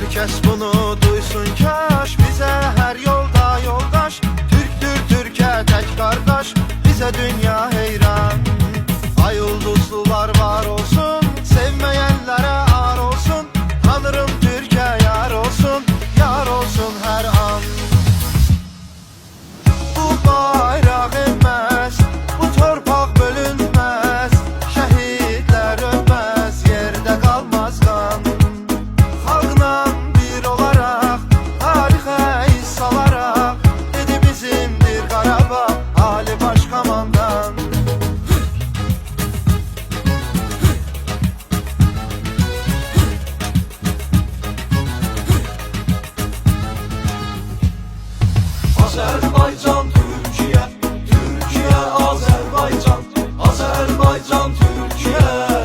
Herkes bunu duysun kaş Bize her yolda yoldaş. Türktür Türkiye tek kardeş. Bize dünya Azerbaycan Türkiye Türkiye Azerbaycan Azerbaycan Türkiye.